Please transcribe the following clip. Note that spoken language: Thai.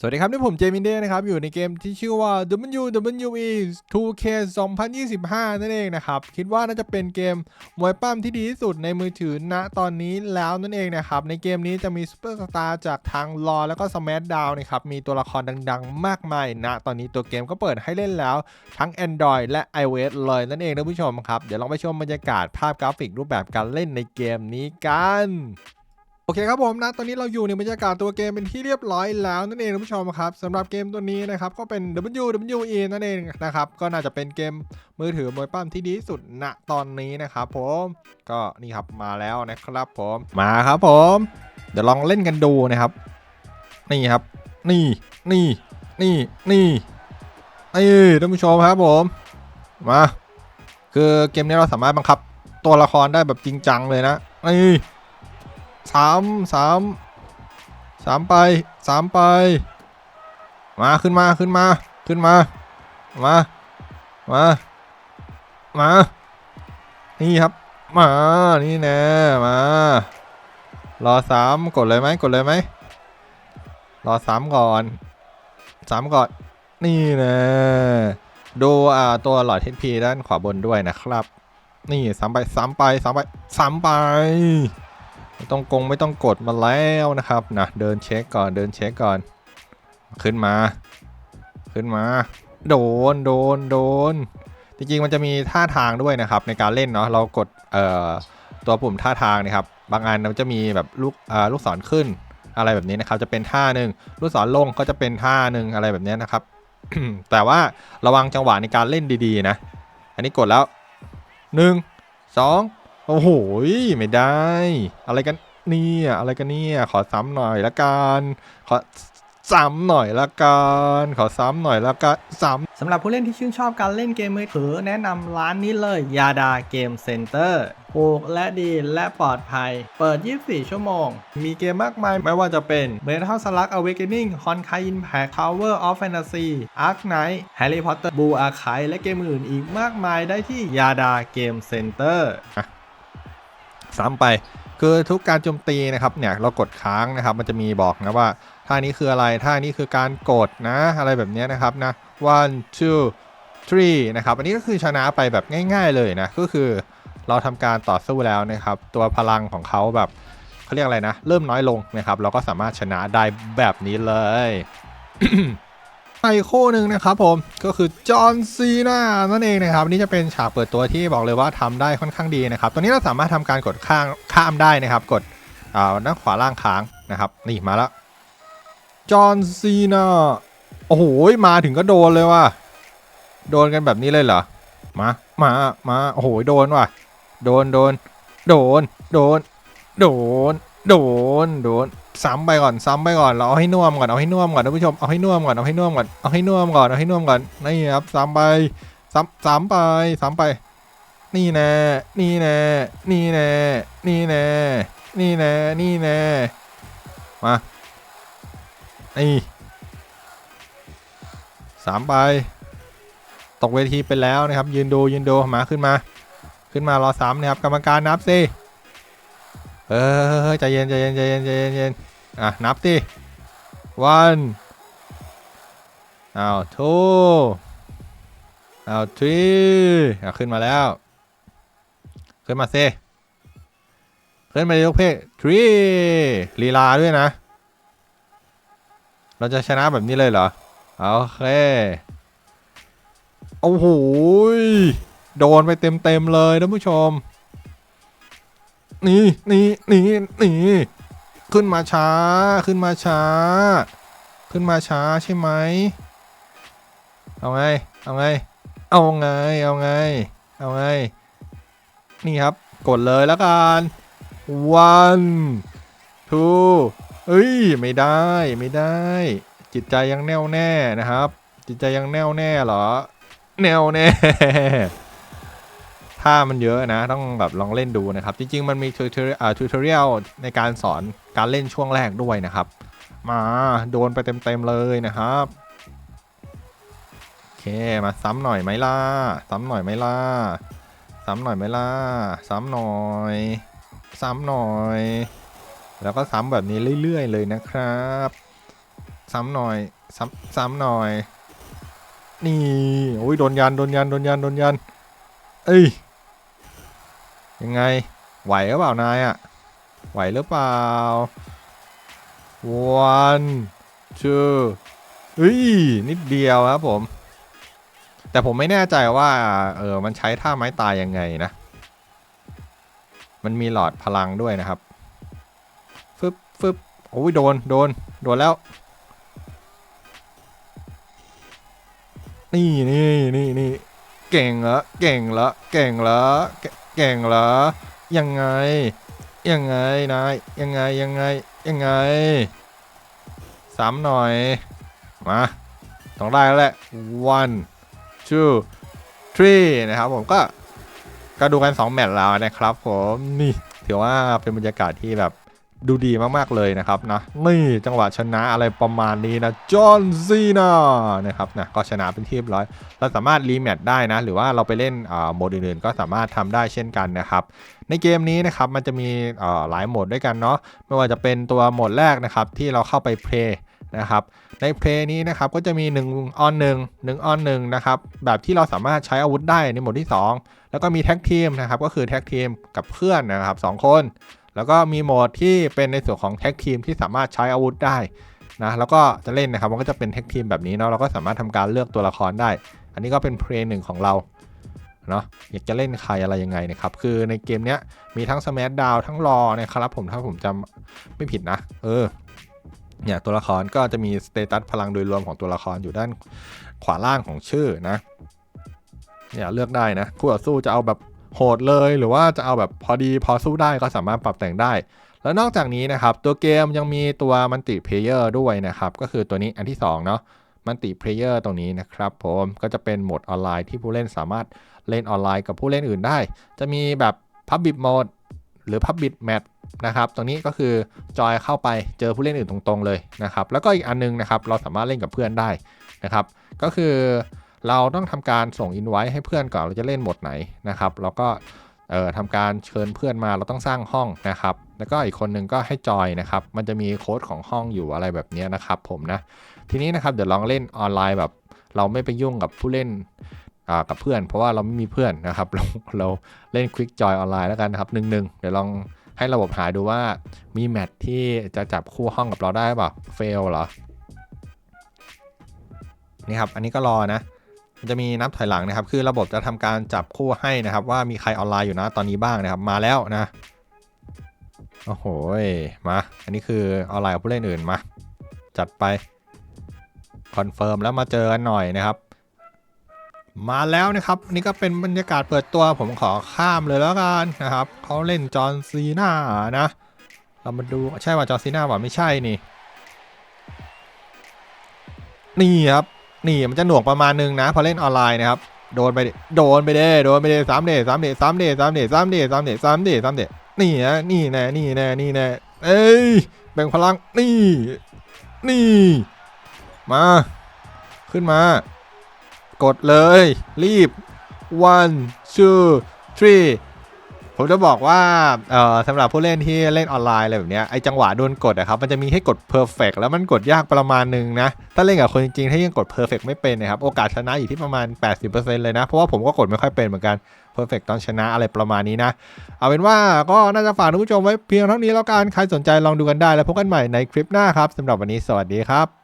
สวัสดีครับนี่ผมเจมินเดนะครับ อยู่ในเกมที่ชื่อว่า WWE 2K 2025 นั่นเองนะครับ คิดว่าน่าจะเป็นเกมมวยปั้มที่ดีที่สุดในมือถือณตอนนี้แล้วนั่นเองนะครับ ในเกมนี้จะมีซูเปอร์สตาร์จากทางรอแล้วก็ SmackDown นะครับ มีตัวละครดังๆ มากมายณตอนนี้ตัวเกมก็เปิดให้เล่นแล้ว ทั้ง Android และ iOS เลยนั่นเองนะผู้ชมครับ เดี๋ยวลองไปชมบรรยากาศภาพกราฟิกรูปแบบการเล่นในเกมนี้กัน โอเคครับผมนะ ตอนนี้เราอยู่ในบรรยากาศตัวเกมเป็นที่เรียบร้อยแล้วนั่นเองท่านผู้ชมครับสำหรับเกมตัวนี้นะครับ ก็เป็น WWE นั่นเองนะครับ ก็น่าจะเป็นเกมมือถือมวยปั้มที่ดีที่สุดณตอนนี้นะครับผมก็นี่ครับมาแล้วนะครับผมมาครับผม เดี๋ยวลองเล่นกันดูนะครับ นี่ครับ นี่นี่นี่นี่นี่ท่านผู้ชมครับผมมาคือเกมนี้เราสามารถบังคับตัวละครได้แบบจริงจังเลยนะนี่ สามสามสามไปสามไป มาขึ้นมาขึ้นมาขึ้นมา มา มา มา นี่ครับ มา นี่แน่มา รอสามกดเลยไหมกดเลยไหม รอสามก่อนสามก่อน นี่แน่ดูอ่าตัวหลอด HP ด้านขวาบนด้วยนะครับ นี่สามไปสามไปสามไปสามไป ไม่ต้องกงไม่ต้องกดมาแล้วนะครับนะเดินเช็คก่อนเดินเช็คก่อน ขึ้นมา ขึ้นมา โดนโดนโดน จริงๆมันจะมีท่าทางด้วยนะครับ ในการเล่นเนาะเรากดเอ่อตัวปุ่มท่าทางนะครับ บางอันมันจะมีแบบลูกอ่อลูกศรขึ้นอะไรแบบนี้นะครับ จะเป็นท่าหนึ่งลูกศรลงก็จะเป็นท่าหนึ่งอะไรแบบนี้นะครับ แต่ว่าระวังจังหวะในการเล่นดีๆนะ อันนี้กดแล้วหนึ่งสอง โอ้โหไม่ได้ อะไรกันเนี่ยอะไรกันเนี่ยขอซ้ำหน่อยละกันขอซ้ำหน่อยละกันขอซ้ำหน่อยละกันซ้ำสำหรับผู้เล่นที่ชื่นชอบการเล่นเกมมือถือ แนะนำร้านนี้เลยยาดาเกมเซ็นเตอร์ถูกและดีและปลอดภัย เปิด 24 ชั่วโมง มีเกมมากมายไม่ว่าจะเป็น Metal Slug Awakening Honkai Impact Tower of Fantasy Ark Knight Harry Potter Blue Archive และเกมอื่นอีกมากมายได้ที่ยาดาเกมเซ็นเตอร์ ซ้ำไป คือทุกการโจมตีนะครับเนี่ยเรากดค้างนะครับ มันจะมีบอกนะว่าท่านี้คืออะไรท่านี้คือการกดนะ อะไรแบบนี้นะครับนะ one two three นะครับ อันนี้ก็คือชนะไปแบบง่าย ๆเลยนะ ก็คือเราทำการต่อสู้แล้วนะครับ ตัวพลังของเขาแบบเขาเรียกอะไรนะ เริ่มน้อยลงนะครับ เราก็สามารถชนะได้แบบนี้เลย อีกคู่หนึ่งนะครับผมก็คือจอห์นซีนานั่นเองนะครับนี่จะเป็นฉากเปิดตัวที่บอกเลยว่าทำได้ค่อนข้างดีนะครับตัวนี้เราสามารถทำการกดข้างข้ามได้นะครับ กดอ่าด้านขวาล่างค้างนะครับ นี่มาแล้วจอห์นซีนาโอ้โหมาถึงก็โดนเลยว่ะโดนกันแบบนี้เลยเหรอมามามาโอ้โหโดนว่ะ โดนโดน โดน โดน โดน โดน โดน ซ้ำไปก่อนซ้ำไปก่อนเราเอาให้น่วมก่อนเอาให้น่วมก่อนท่านผู้ชมเอาให้น่วมก่อนเอาให้น่วมก่อนเอาให้น่วมก่อนเอาให้น่วมก่อนนี่ครับซ้ำไปซ้ำซ้ำไปซ้ำไป นี่แน่นี่แน่นี่แน่นี่แน่นี่แน่นี่แน่มานี่สามไป ตกเวทีไปแล้วนะครับ ยืนดูยืนดูมาขึ้นมา ขึ้นมารอซ้ำนะครับกรรมการนับสิ เออใจเย็นใจเย็นใจเย็นใจเย็นใจเย็นอะนับดิ one อ้าว two อ้าว three อะขึ้นมาแล้ว ขึ้นมาเซขึ้นมาลูกเพ่ three ลีลาด้วยนะ เราจะชนะแบบนี้เลยเหรอ โอเคโอ้โหโดนไปเต็มเต็มๆเลยท่านผู้ชม นี่นี่นี่นี่ขึ้นมาช้า ขึ้นมาช้า ขึ้นมาช้าใช่ไหมเอาไง เอาไง เอาไง เอาไง เอาไง นี่ครับ กดเลยแล้วกัน one two เอ้ย ไม่ได้ ไม่ได้ จิตใจยังแน่วแน่นะครับ จิตใจยังแน่วแน่เหรอ แน่วแน่ ถ้ามันเยอะนะต้องแบบลองเล่นดูนะครับ จริง ๆ มันมีทูทอ่าทูทอเรียลในการสอนการเล่นช่วงแรกด้วยนะครับ มาโดนไปเต็มๆเลยนะครับโอเคมาซ้ำหน่อยไหมล่ะซ้ำหน่อยไหมล่ะซ้ำหน่อยไหมล่ะซ้ำหน่อย ซ้ำหน่อย แล้วก็ซ้ำแบบนี้เรื่อยๆ เลยนะครับ ซ้ำหน่อย ซ้ำซ้ำหน่อย นี่โอ้ยโดนยันโดนยันโดนยันโดนยันเอ้ย ยังไง ไหวหรือเปล่านายอะไหวหรือเปล่า one two เฮ้ยนิดเดียวครับผม แต่ผมไม่แน่ใจว่าเออมันใช้ท่าไม้ตายยังไงนะ มันมีหลอดพลังด้วยนะครับฟึบฟึบโอ้ยโดนโดนโดนแล้ว นี่นี่นี่นี่เก่งเหรอเก่งเหรอเก่งเหรอ เก่เก่งเหรอ ยังไง ยังไงนาย ยังไงยังไงยังไงสามหน่อย มา ต้องได้แล้วแหละ one two three นะครับผมก็ก็ดูกัน 2 แมตช์แล้วนะครับผม นี่ ถือว่าเป็นบรรยากาศที่แบบ ดูดีมากๆเลยนะครับนะนี่จังหวะชนะอะไรประมาณนี้นะจอห์นซีนานะครับนะก็ชนะเป็นที่เรียบร้อย เราสามารถรีแมตช์ได้นะ หรือว่าเราไปเล่นโหมดอื่นๆ ก็สามารถทำได้เช่นกันนะครับ ในเกมนี้นะครับมันจะมีหลายโหมดด้วยกันเนาะไม่ว่าจะเป็นตัวโหมดแรกนะครับที่เราเข้าไปเพลย์นะครับในเพลย์นี้นะครับก็จะมี1ออน1 1ออน1นะครับแบบที่เราสามารถใช้อาวุธได้ในโหมดที่ 2 แล้วก็มีแท็กทีมนะครับก็คือแท็กทีมกับเพื่อนนะครับสองคน แล้วก็มีโหมดที่เป็นในส่วนของแท็กทีมที่สามารถใช้อาวุธได้นะแล้วก็จะเล่นนะครับมันก็จะเป็นแท็กทีมแบบนี้เนาะเราก็สามารถทำการเลือกตัวละครได้ อันนี้ก็เป็นเพลย์หนึ่งของเราเนาะอยากจะเล่นใครอะไรยังไงนะครับ คือในเกมเนี้ยมีทั้งสมัดดาวทั้งรอนะครับผมถ้าผมจำไม่ผิดนะ เออเนี่ยตัวละครก็จะมีสเตตัสพลังโดยรวมของตัวละครอยู่ด้านขวาล่างของชื่อนะเนี่ยเลือกได้นะคู่ต่อสู้จะเอาแบบ โหดเลยหรือว่าจะเอาแบบพอดีพอสู้ได้ก็สามารถปรับแต่งได้ แล้วนอกจากนี้นะครับ ตัวเกมยังมีตัวมันติเพลเยอร์ด้วยนะครับ ก็คือตัวนี้อันที่2เนาะมันติเพลเยอร์ตรงนี้นะครับผมก็จะเป็นโหมดออนไลน์ที่ผู้เล่นสามารถเล่นออนไลน์กับผู้เล่นอื่นได้ จะมีแบบ Public Mode หรือ Public Match นะครับตรงนี้ก็คือจอยเข้าไปเจอผู้เล่นอื่นตรงๆเลยนะครับ แล้วก็อีกอันนึงนะครับ เราสามารถเล่นกับเพื่อนได้นะครับ ก็คือ เราต้องทำการส่งอินไว้ให้เพื่อนก่อนเราจะเล่นหมดไหนนะครับแล้วก็เอ่อทำการเชิญเพื่อนมาเราต้องสร้างห้องนะครับ แล้วก็อีกคนหนึ่งก็ให้จอยนะครับ มันจะมีโค้ดของห้องอยู่อะไรแบบนี้นะครับผมนะ ทีนี้นะครับเดี๋ยวลองเล่นออนไลน์แบบ เราไม่ไปยุ่งกับผู้เล่นอ่ากับเพื่อน เพราะว่าเราไม่มีเพื่อนนะครับเราเราเล่นควิกจอยออนไลน์แล้วกันนะครับหนึ่งหนึ่งเดี๋ยวลองให้ระบบหาดูว่ามีแมทที่จะจับคู่ห้องกับเราได้เปล่าเฟลเหรอนี่ครับอันนี้ก็รอนะ จะมีนับถอยหลังนะครับ คือระบบจะทำการจับคู่ให้นะครับ ว่ามีใครออนไลน์อยู่นะตอนนี้บ้างนะครับ มาแล้วนะ โอ้โหยมา อันนี้คือออนไลน์กับผู้เล่นอื่นมา จัดไปคอนเฟิร์มแล้วมาเจอกันหน่อยนะครับ มาแล้วนะครับ นี่ก็เป็นบรรยากาศเปิดตัวผมขอข้ามเลยแล้วกันนะครับเขาเล่นจอห์นซีนานะเรามาดูใช่ว่าจอห์นซีนาว่าไม่ใช่นี่ นี่ครับ นี่มันจะหน่วงประมาณนึงนะ พอเล่นออนไลน์นะครับโดนไปโดนไปเด้โดนไปเด้สามเด้สามเด้สามเด้สามเด้สามเด้สามเด้สามเด้สามเด้นี่นะนี่แน่นี่แน่นี่แน่เอ้ยแบ่งพลังนี่ นี่ มา ขึ้นมา กดเลย รีบ one two three ผมจะบอกว่าเอ่อสำหรับผู้เล่นที่เล่นออนไลน์อะไรแบบเนี้ยไอจังหวะโดนกดอะครับมันจะมีให้กด perfect แล้วมันกดยากประมาณนึงนะ ถ้าเล่นกับคนจริงๆ ถ้ายังกด perfect ไม่เป็นนะครับ โอกาสชนะอยู่ที่ประมาณ 80%เลยนะ เพราะว่าผมก็กดไม่ค่อยเป็นเหมือนกัน perfect ตอนชนะอะไรประมาณนี้นะ เอาเป็นว่าก็น่าจะฝากท่านผู้ชมไว้เพียงเท่านี้แล้วกันใครสนใจลองดูกันได้แล้วพบกันใหม่ในคลิปหน้าครับสำหรับวันนี้สวัสดีครับ